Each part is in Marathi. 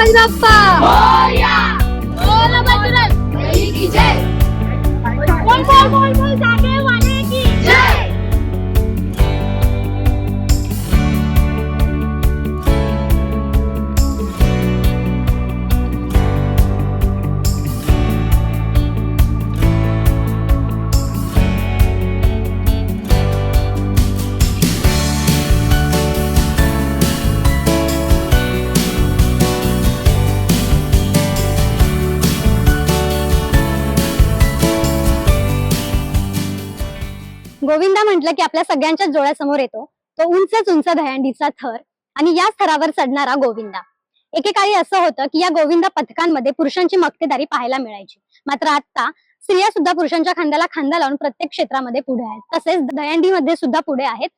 गणपती बाप्पा बोलो बजरंग गोविंदा म्हटलं की आपल्या सगळ्यांच्याच डोळ्यासमोर येतो. तो उंचच उंच दहंडीचा थर आणि या थरावर चढणारा गोविंदा. एकेकाळी असं होतं की या गोविंदा पथकांमध्ये पुरुषांची मक्तेदारी पाहायला मिळायची. मात्र आता स्त्रिया सुद्धा पुरुषांच्या खांद्याला खांदा लावून प्रत्येक क्षेत्रामध्ये पुढे आहेत. तसेच दहंडीमध्ये सुद्धा पुढे आहेत.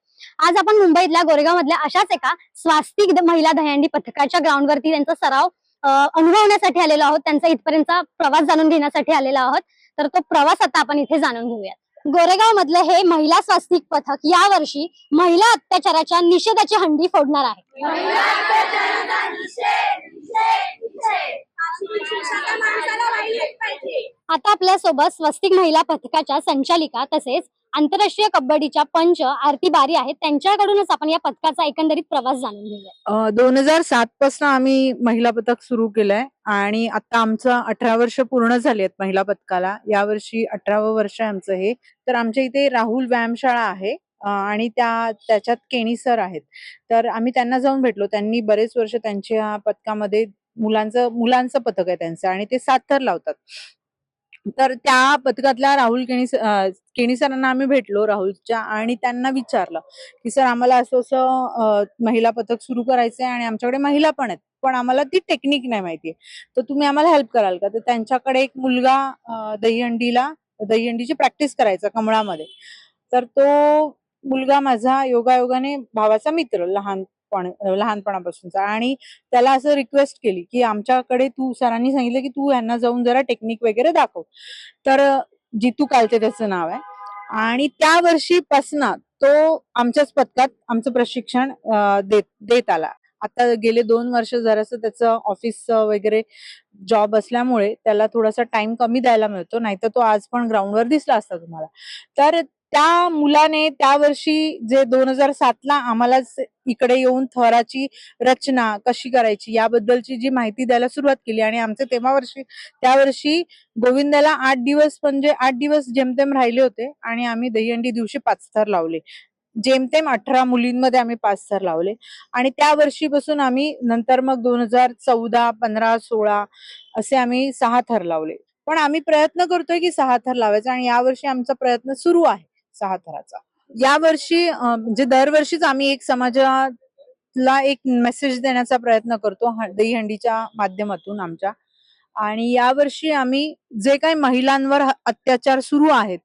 आज आपण मुंबईतल्या गोरेगाव मधल्या अशाच एका स्वास्तिक महिला दहंडी पथकाच्या ग्राउंडवरती त्यांचा सराव अनुभवण्यासाठी आलेलो आहोत. त्यांचा इथपर्यंतचा प्रवास जाणून घेण्यासाठी आलेलो आहोत. तर तो प्रवास आता आपण इथे जाणून घेऊयात. गोरेगाव मधलं हे महिला स्वास्तिक पथक या वर्षी महिला अत्याचाराच्या निषेधाची हंडी फोडणार आहे. आता आपल्यासोबत स्वस्तिक महिला पथकाच्या संचालिका तसेच आंतरराष्ट्रीय कबड्डीच्या पंच आरती बारी आहेत. त्यांच्याकडूनच आपण या पथकाचा एकंदरीत प्रवास जाणून घेऊया दोन हजार सात पासून आम्ही महिला पथक सुरू केलंय आणि आता आमचं अठरा वर्ष पूर्ण झाली आहेत महिला पथकाला. यावर्षी अठरावं वर्ष आमचं हे. तर आमच्या इथे राहुल व्यायामशाळा आहे आणि त्या त्याच्यात केणी सर आहेत. तर आम्ही त्यांना जाऊन भेटलो. त्यांनी बरेच वर्ष त्यांच्या पथकामध्ये मुलांचं मुलांचं पथक आहे त्यांचं आणि ते सात थर लावतात. तर त्या पथकातल्या राहुल केणी केणी सरांना आम्ही भेटलो राहुलच्या आणि त्यांना विचारलं की सर आम्हाला असं असं महिला पथक सुरू करायचंय आणि आमच्याकडे महिला पण आहेत पण आम्हाला ती टेक्निक नाही माहितीये तर तुम्ही आम्हाला हेल्प कराल का? तर त्यांच्याकडे एक मुलगा दहीहंडीला दहीहंडीची प्रॅक्टिस करायचा कमळामध्ये. तर तो मुलगा माझा योगायोगाने भावाचा मित्र लहान अं, लहानपणापासूनचा. आणि त्याला असं रिक्वेस्ट केली की आमच्याकडे तू सरांनी सांगितलं की तू यांना जाऊन जरा टेक्निक वगैरे दाखव. तर जितू कालते त्याचं नाव आहे. आणि त्या वर्षीपासून तो आमच्याच पथकात आमचं प्रशिक्षण देत देत आला. आता गेले दोन वर्ष जरासं त्याचं ऑफिस वगैरे जॉब असल्यामुळे त्याला थोडासा टाइम कमी द्यायला मिळतो. नाहीतर तो आज पण ग्राउंडवर दिसला असता तुम्हाला. तर त्या मुलाने त्या वर्षी जे दोन हजार सातला आम्हाला इकडे येऊन थराची रचना कशी करायची याबद्दलची जी माहिती द्यायला सुरुवात केली. आणि आमचे तेव्हा वर्षी त्या वर्षी गोविंदाला आठ दिवस म्हणजे आठ दिवस जेमतेम राहिले होते आणि आम्ही दहीहंडी दिवशी पाच थर लावले. जेमतेम अठरा मुलींमध्ये आम्ही पाच थर लावले. आणि त्या वर्षीपासून आम्ही नंतर मग दोन हजार चौदा पंधरा सोळा असे आम्ही सहा थर लावले. पण आम्ही प्रयत्न करतोय की सहा थर लावायचा आणि यावर्षी आमचा प्रयत्न सुरू आहे. सहा थराचा यावर्षी म्हणजे दरवर्षीच आम्ही एक समाजाला एक मेसेज देण्याचा प्रयत्न करतो दहीहंडीच्या माध्यमातून आमच्या. आणि यावर्षी आम्ही जे काही महिलांवर अत्याचार सुरू आहेत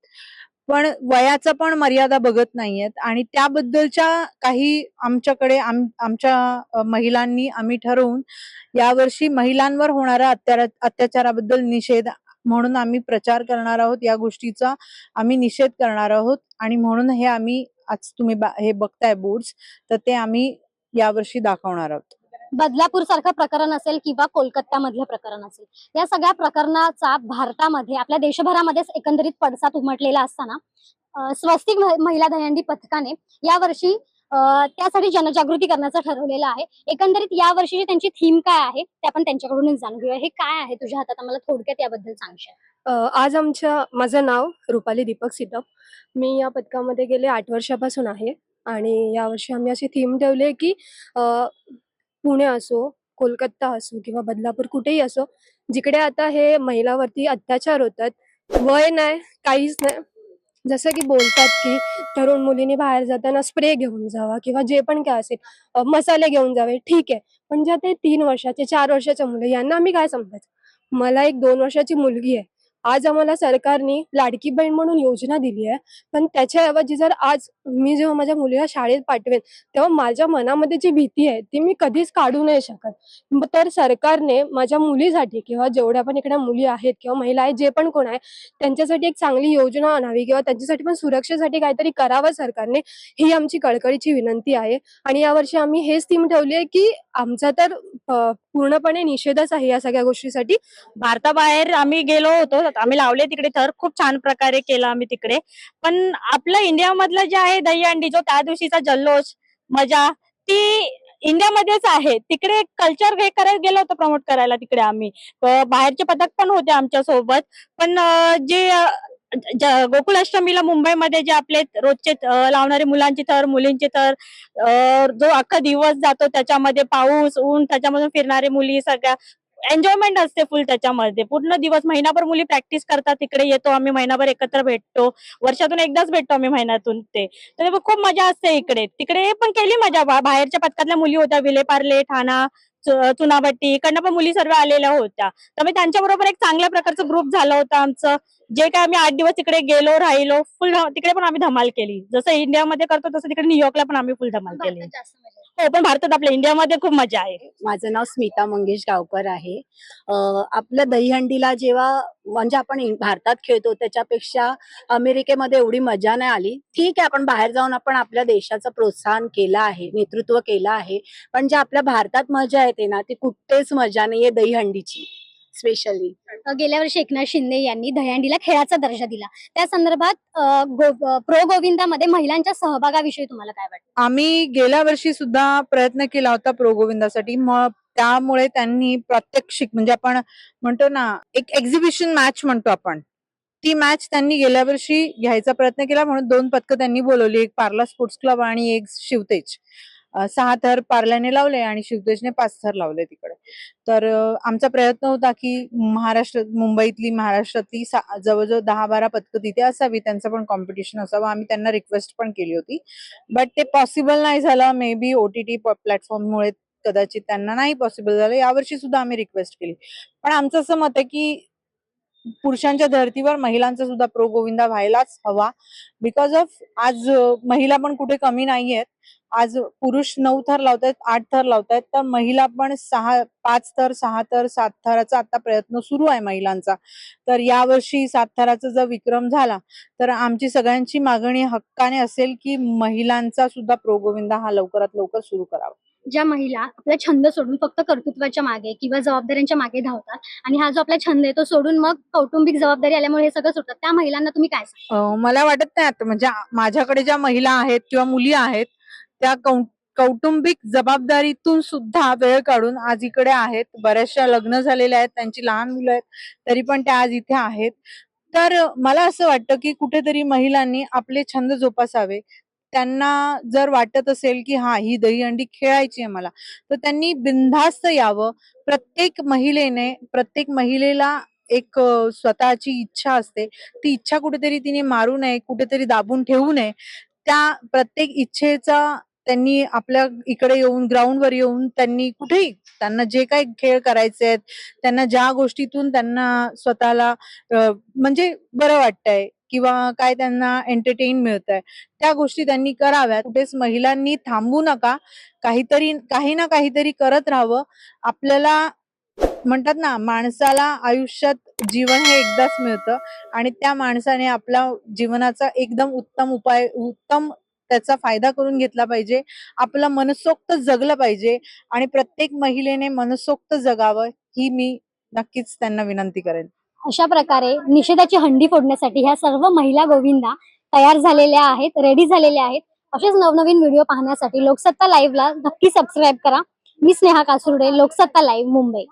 पण वयाचा पण मर्यादा बघत नाहीयेत. आणि त्याबद्दलच्या काही आमच्याकडे आमच्या महिलांनी आम्ही ठरवून यावर्षी महिलांवर होणाऱ्या अत्याचाराबद्दल निषेध म्हणून आम्ही प्रचार करणार आहोत या गोष्टीचा आम्ही निषेध करणार आहोत आणि म्हणून हे आम्ही आज तुम्ही हे बघताय बोर्ड्स तर ते आम्ही यावर्षी दाखवणार आहोत. बदलापूर सारखं प्रकरण असेल किंवा कोलकाता मधलं प्रकरण असेल या सगळ्या प्रकरणाचा भारतामध्ये आपल्या देशभरामध्येच एकंदरीत पडसाद उमटलेला असताना स्वस्तिक महिला दहंडी पथकाने यावर्षी त्यासाठी जनजागृती करण्याचं ठरवलेलं आहे. एकंदरीत या वर्षीची त्यांची थीम काय आहे ते आपण त्यांच्याकडूनच जाणून घेऊया. हे काय आहे तुझ्या हातात? आम्हाला थोडक्यात याबद्दल सांगशील. आज आमच्या माझं नाव रुपाली दीपक सिद्धप मी या पथकामध्ये गेले आठ वर्षापासून आहे. आणि यावर्षी आम्ही अशी थीम ठेवली आहे की पुणे असो कोलकाता असो किंवा बदलापूर कुठेही असो जिकडे आता हे महिलावरती अत्याचार होतात वय नाही काहीच नाही जसं की बोलतात की तरुण मुलींनी बाहेर जाताना स्प्रे घेऊन जावा किंवा जे पण काय असेल मसाले घेऊन जावे. ठीक आहे. पण ज्या ते तीन वर्षाचे चार वर्षाच्या मुलं यांना आम्ही काय समजायचं? मला एक दोन वर्षाची मुलगी आहे. आज आम्हाला सरकारने लाडकी बहीण म्हणून योजना दिली आहे. पण त्याच्याऐवजी जर आज मी जेव्हा माझ्या मुलीला शाळेत पाठवेन तेव्हा माझ्या मनामध्ये जी भीती आहे ती मी कधीच काढू नाही शकत. तर सरकारने माझ्या मुलीसाठी किंवा जेवढ्या पण इकडे मुली आहेत किंवा महिला आहेत जे पण कोण आहे त्यांच्यासाठी एक चांगली योजना आणावी किंवा त्यांच्यासाठी पण सुरक्षेसाठी काहीतरी करावं सरकारने ही आमची कळकळीची विनंती आहे. आणि यावर्षी आम्ही हेच थीम ठेवली आहे की आमचा तर पूर्णपणे निषेधच आहे या सगळ्या गोष्टीसाठी. भारताबाहेर आम्ही गेलो होतो आम्ही लावले तिकडे थर खूप छान प्रकारे केला आम्ही तिकडे. पण आपलं इंडिया मधलं जे आहे दहीहंडी जो त्या दिवशीचा जल्लोष मजा ती इंडियामध्येच आहे. तिकडे कल्चर हे करायला गेलो होतो प्रमोट करायला तिकडे आम्ही. बाहेरचे पथक पण होते आमच्यासोबत. पण जे गोकुळाष्टमीला मुंबईमध्ये जे आपले रोजचे लावणारे मुलांचे थर मुलींचे थर जो अख्खा दिवस जातो त्याच्यामध्ये पाऊस ऊन त्याच्यामधून फिरणारे मुली सगळ्या एन्जॉयमेंट असते फुल त्याच्यामध्ये. पूर्ण दिवस महिनाभर मुली प्रॅक्टिस करतात तिकडे येतो आम्ही महिनाभर एकत्र भेटतो. वर्षातून एकदाच भेटतो आम्ही महिन्यातून ते. तर खूप मजा असते इकडे. तिकडे पण केली मजा. बाहेरच्या पथकातल्या मुली होत्या विलेपार्ले ठाणा चुनाभट्टी इकडनं पण मुली सर्व आलेल्या होत्या. त्यामुळे त्यांच्याबरोबर एक चांगल्या प्रकारचं ग्रुप झालं होतं आमचं. जे काय आम्ही आठ दिवस तिकडे गेलो राहिलो फुल तिकडे पण आम्ही धमाल केली. जसं इंडियामध्ये करतो तसं तिकडे न्यूयॉर्कला पण आम्ही फुल धमाल केली. हो पण भारतात आपल्या इंडियामध्ये खूप मजा आहे. माझं नाव स्मिता मंगेश गावकर आहे. अं, आपल्या दहीहंडीला जेव्हा म्हणजे आपण इन- भारतात खेळतो त्याच्यापेक्षा अमेरिकेमध्ये एवढी मजा नाही आली. ठीक आहे आपण बाहेर जाऊन आपण आपल्या देशाचं प्रोत्साहन केलं आहे नेतृत्व केलं आहे. पण जे आपल्या भारतात मजा येते ना ती कुठेच मजा नाहीये दहीहंडीची. स्पेशली. गेल्या वर्षी एकनाथ शिंदे यांनी दहीहंडीला खेळाचा दर्जा दिला. त्या संदर्भात गो- प्रो गोविंदामध्ये महिलांच्या सहभागाविषयी तुम्हाला काय वाटतं? आम्ही गेल्या वर्षी सुद्धा प्रयत्न केला होता प्रो गोविंदासाठी. मग त्यामुळे त्यांनी प्रात्यक्षिक म्हणजे आपण म्हणतो ना एक एक्झिबिशन मॅच म्हणतो आपण. ती मॅच त्यांनी गेल्या वर्षी घ्यायचा प्रयत्न केला म्हणून दोन पदकं त्यांनी बोलवली. एक पार्ला स्पोर्ट्स क्लब आणि एक शिवतेज सहा थर पार्ल्याने लावले आणि शिवतेजने पाच थर लावले तिकडे. तर आमचा प्रयत्न होता की महाराष्ट्र मुंबईतली महाराष्ट्रातली जवळजवळ दहा बारा पथकं तिथे असावी त्यांचं पण कॉम्पिटिशन असावं. आम्ही त्यांना रिक्वेस्ट पण केली होती. बट ते पॉसिबल नाही झालं. मे बी ओटीटी प्लॅटफॉर्ममुळे कदाचित त्यांना नाही पॉसिबल झालं. यावर्षी सुद्धा आम्ही रिक्वेस्ट केली. पण आमचं असं मत आहे की पुरुषांच्या धर्तीवर महिलांचा सुद्धा प्रो गोविंदा व्हायलाच हवा. बिकॉज ऑफ आज महिला पण कुठे कमी नाहीयेत. आज पुरुष नऊ थर लावतायत आठ थर लावतायत. तर महिला पण सहा पाच थर सहा थर सात थराचा आता प्रयत्न सुरू आहे महिलांचा. तर यावर्षी सात थराचा जर विक्रम झाला तर आमची सगळ्यांची मागणी हक्काने असेल की महिलांचा सुद्धा प्रो गोविंदा हा लवकरात लवकर सुरू करावा. ज्या महिला आपला छंद सोडून फक्त कर्तृत्वाच्या मागे किंवा जबाबदाऱ्यांच्या मागे धावतात आणि हा जो आपला छंद आहे तो सोडून मग कौटुंबिक जबाबदारी आल्यामुळे हे सगळं सोडतात त्या महिलांना तुम्ही काय मला वाटत नाही आता. म्हणजे माझ्याकडे ज्या महिला आहेत किंवा मुली आहेत त्या कौटुंबिक जबाबदारीतून सुद्धा वेळ काढून आज इकडे आहेत. बऱ्याचशा लग्न झालेल्या आहेत. त्यांची लहान मुलं आहेत. तरी पण त्या आज इथे आहेत. तर मला असं वाटतं की कुठेतरी महिलांनी आपले छंद जोपासावे. त्यांना जर वाटत असेल की हा ही दहीहंडी खेळायची आहे मला तर त्यांनी बिनधास्त यावं. प्रत्येक महिलेने प्रत्येक महिलेला एक स्वतःची इच्छा असते. ती इच्छा कुठेतरी तिने मारू नये कुठेतरी दाबून ठेवू नये. त्या प्रत्येक इच्छेचा त्यांनी आपल्या इकडे येऊन ग्राउंडवर येऊन त्यांनी कुठेही त्यांना जे काही खेळ करायचे आहेत त्यांना ज्या गोष्टीतून त्यांना स्वतःला म्हणजे बरं वाटतंय किंवा काय त्यांना एंटरटेन मिळत आहे त्या गोष्टी त्यांनी कराव्यात. कुठेच महिलांनी थांबू नका. काहीतरी काही ना काहीतरी करत राहावं. आपल्याला म्हणतात ना माणसाला आयुष्यात जीवन हे एकदाच मिळतं आणि त्या माणसाने आपला जीवनाचा एकदम उत्तम उपाय उत्तम त्याचा फायदा करून घेतला पाहिजे. आपलं मनसोक्त जगलं पाहिजे आणि प्रत्येक महिलेने मनसोक्त जगावं ही मी नक्कीच त्यांना विनंती करेन. अशा प्रकारे निषेधाची हंडी फोडण्यासाठी ह्या सर्व महिला गोविंदा तयार झालेल्या आहेत रेडी झालेल्या आहेत. असेच नवनवीन व्हिडिओ पाहण्यासाठी लोकसत्ता लाईव्हला नक्की सबस्क्राईब करा. मी स्नेहा कासुर्डे लोकसत्ता लाईव्ह मुंबई.